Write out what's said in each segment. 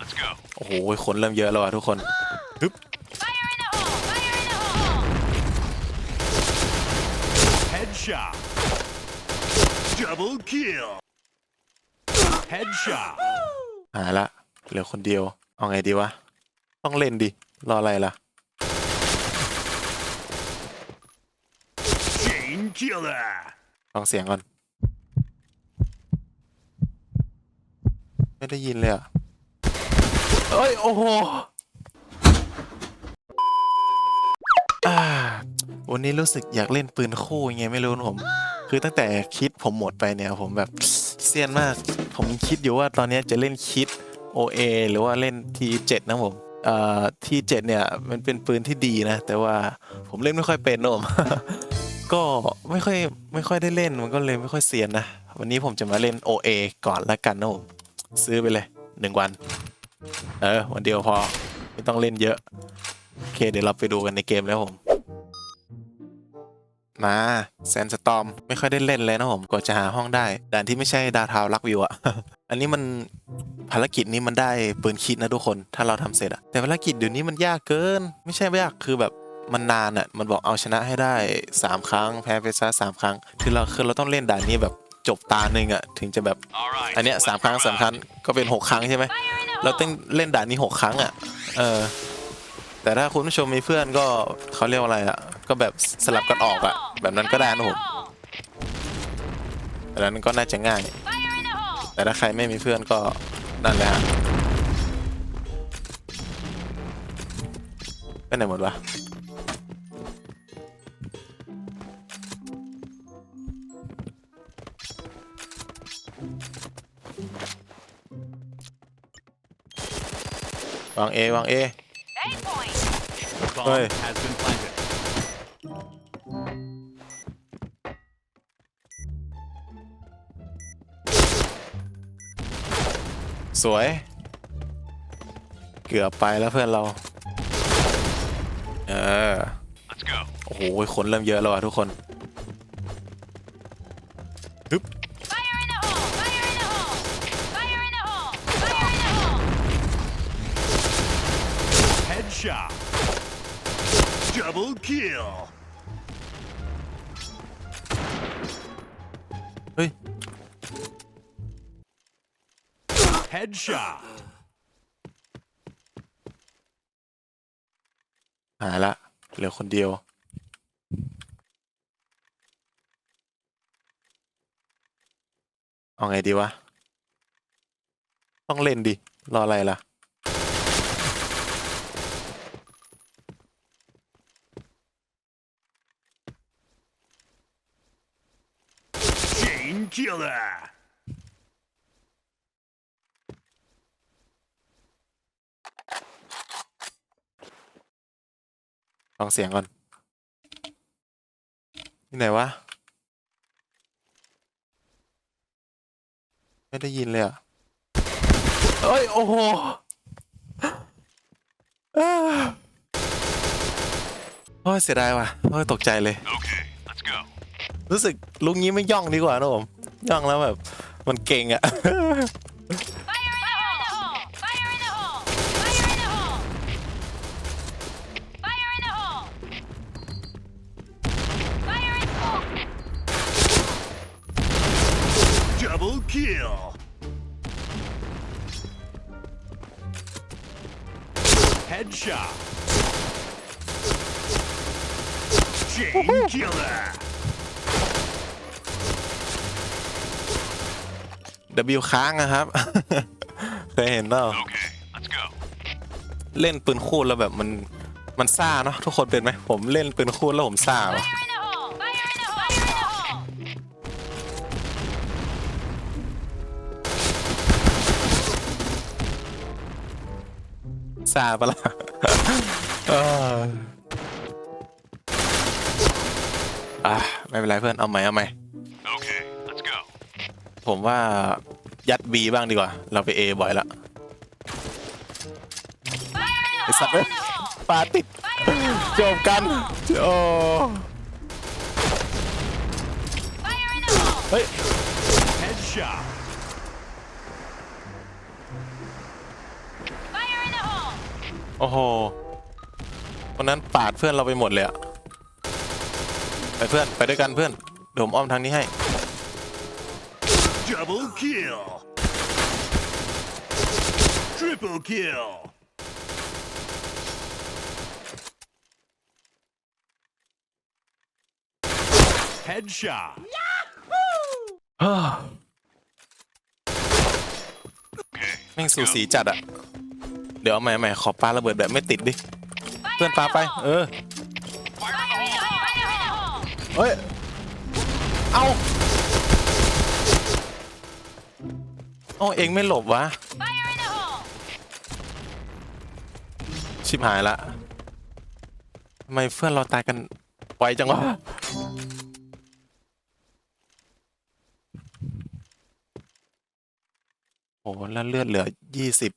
Let's go. โอ้โห คนเริ่มเยอะแล้วอะทุกคนฮึบ Fire in the hole! Fire in the hole! Headshot. Double kill. Headshot. หาละเหลือคนเดียว เอาไงดีวะ ต้องเล่นดิ รออะไรล่ะ Chain killer. ฟังเสียงก่อน ไม่ได้ยินเลยอะ เอ้ย โอ้โหวันนี้รู้สึกอยากเล่นปืนคู่ยังไงไม่รู้นะผม คือตั้งแต่คิดผมหมดไปเนี่ยผมแบบเซียนมาก ผมคิดอยู่ว่าตอนนี้จะเล่นคิด OA หรือว่าเล่น T7 นะผมเอ่อ T7 เนี่ยมันเป็นปืนที่ดีนะ แต่ว่าผมเล่นไม่ค่อยเป็นนะผม ก็ไม่ค่อยไม่ค่อยได้เล่นมันก็เลยไม่ค่อยเซียนนะ วันนี้ผมจะมาเล่น OA ก่อนละกันนะผมซื้อไปเลยหนึ่งวัน เออวันเดียวพอ ไม่ต้องเล่นเยอะ โอเค เดี๋ยวเราไปดูกันในเกมแล้วผม มาแซนสตอมไม่ค่อยได้เล่นเลยนะผมกว่าจะหาห้องได้ด่านที่ไม่ใช่ดาวทาวลักวิวอะ อันนี้มันภารกิจนี้มันได้ปืนคิดนะทุกคน ถ้าเราทำเสร็จอะแต่ภารกิจเดี๋ยวนี้มันยากเกิน ไม่ใช่ไม่ยากคือแบบมันนานอะมันบอกเอาชนะให้ได้ 3 ครั้งแพ้ไปซะสามครั้ง คือเราคือเราต้องเล่นด่านนี้แบบจบตาหนึ่งอะถึงจะแบบ All right. อันเนี้ยสามครั้งสามครั้งก็เป็นหกครั้งใช่ไหม Fire in the เราต้องเล่นด่านนี้หกครั้งอะ เออ แต่ถ้าคุณผู้ชมมีเพื่อนก็เขาเรียกว่าอะไรอะ ก็แบบสลับกันออกอะ แบบนั้นก็ได้นะผมแบบนั้นก็น่าจะง่าย แต่ถ้าใครไม่มีเพื่อนก็นั่นแหละฮะไปไหนหมดวะ วางเอวางเอ A point! Bomb Hey. has been planted. สวย เกือบไปแล้วเพื่อนเรา เออ Let's go. โอ้โหคนเริ่มเยอะแล้วอะทุกคน ฮึบ Fire in the hole! Fire in the hole! Fire in the hole! Fire in the hole! Headshot. Double kill. เฮ้ย Headshot. หาละ เหลือคนเดียว เอาไงดีวะ ต้องเล่นดิ รออะไรล่ะ Chain killer. ฟังเสียงก่อนที่ไหนวะไม่ได้ยินเลยอะ เอ้ย โอ้โหอ้าโอ้ยเสียดายว่ะโอ้ยตกใจเลย Okay, let's go. รู้สึกลุงนี้ไม่ย่องดีกว่านะผม ย่องแล้วแบบ มันเก่งอะ Fire in the hole! Fire in the hole! Fire in the hole! Fire in the hole! Fire in the hole! Double kill. Headshot. Chain killer. W ค้างอะครับ เคยเห็นเปล่า Okay, let's go. เล่นปืนคู่แล้วแบบมันมันซ่าเนาะทุกคนเป็นไหมผมเล่นปืนคู่แล้วผมซ่าว่ะ Fire in the hole! Fire in the hole! Fire in the hole! ซาปะล่ะ เอออะไม่เป็นไรเพื่อนเอาใหม่เอาใหม่ Okay, let's go. ผมว่ายัด B บ้างดีกว่า เราไป A บ่อยละ Fire in ไอ the สัตว์ hole! เอ้ยปาติดจบกันโอ้ Fire in the hole! เฮ้ย Headshot. โอ้โหวันนั้นปาดเพื่อนเราไปหมดเลยอะไปเพื่อนไปด้วยกันเพื่อนเดี๋ยวผมอ้อมทางนี้ให้ Double kill. Triple kill. Headshot. แม่งสูสีจัดอะเดี๋ยวเอาใหม่ใหม่ขอปาระเบิดแบบไม่ติดดิ เพื่อนปาไป เออ Fire in the hole! Fire in the hole! เฮ้ย เอา เอาเองไม่หลบวะ ชิบหายละทำไมเพื่อนเราตายกันไวจังวะโอ้โหแล้วเลือดเหลือยี่สิบ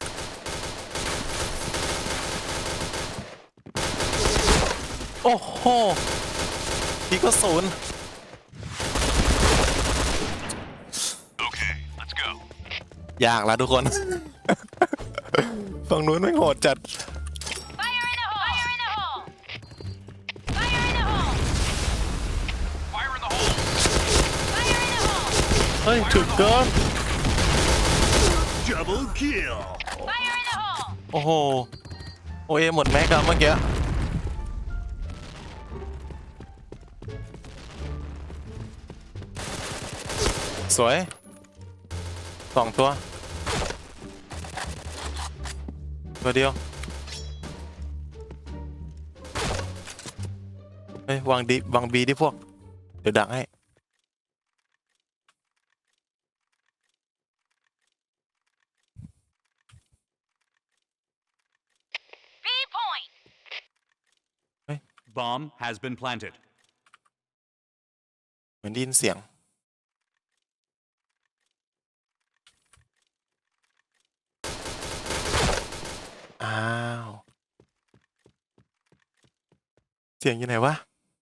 โอ้โหพี่ก็ศูนย์ ยากแล้วทุกคน ฝั่งนู้นไม่งโหดจัด Fire in the hole! Fire in the hole! Fire in the hole! Fire in the hole. Fire in the hole! เฮ้ยถึกเกิน Double kill. Fire in the hole! โอ้โห โอเอหมดแม็กอะเมื่อกี้ สวย สองตัว ตัวเดียว เฮ้ย วางดีวางบีดิพวก เดี๋ยวดักให้ B point! Bomb has been planted. เหมือนได้ยินเสียง อ้าว เสียงอยู่ไหนวะ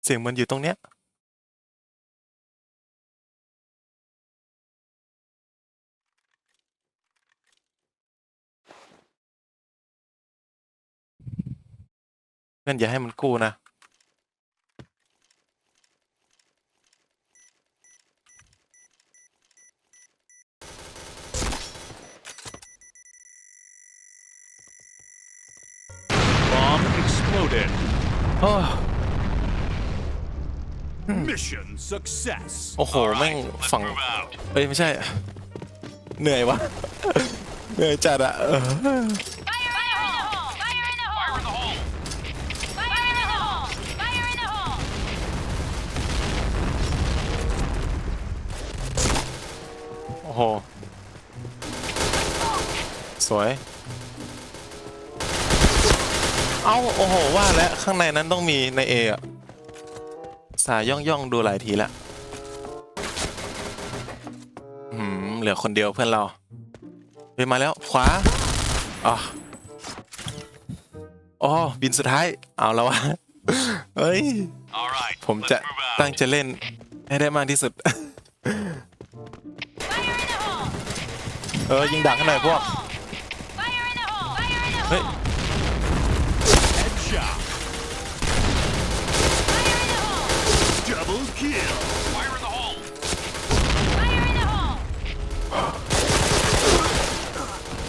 เสียงมันอยู่ตรงเนี้ย เพื่อนอย่าให้มันกู้นะ Bomb exploded. โอ้ Mission success. โอ้โห All right, แม่ง let's ฝั่ง move out. เอ้ย ไม่ใช่ เหนื่อยวะ เหนื่อยจัดอะเออ Fire in the hole! Fire in the hole! Fire in the hole. Fire in the hole! Fire in the hole! โอ้โห สวย เอ้า โอ้โห ว่าแล้ว ข้างในนั้นต้องมีในเออะ สายย่องย่องดูหลายทีละอืมเหลือคนเดียวเพื่อนเราไปมาแล้วขวาอ๋ออ๋อบินสุดท้าย เอาแล้ววะเฮ้ย ผมจะตั้งจะเล่นให้ได้มากที่สุด เออยิงดักให้หน่อยพวก เฮ้ย hole! Headshot. Fire in the hole! Double kill. Fire in the hole. Fire in the hole!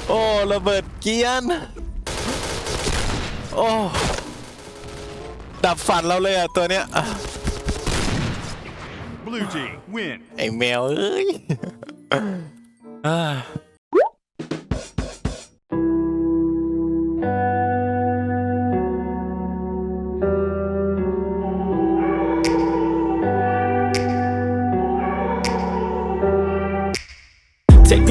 โอ้ระเบิดเกียน โอ้ดับฝันเราเลยอะตัวเนี้ยอะ Blue team win. ไอ้แมวเอ้ย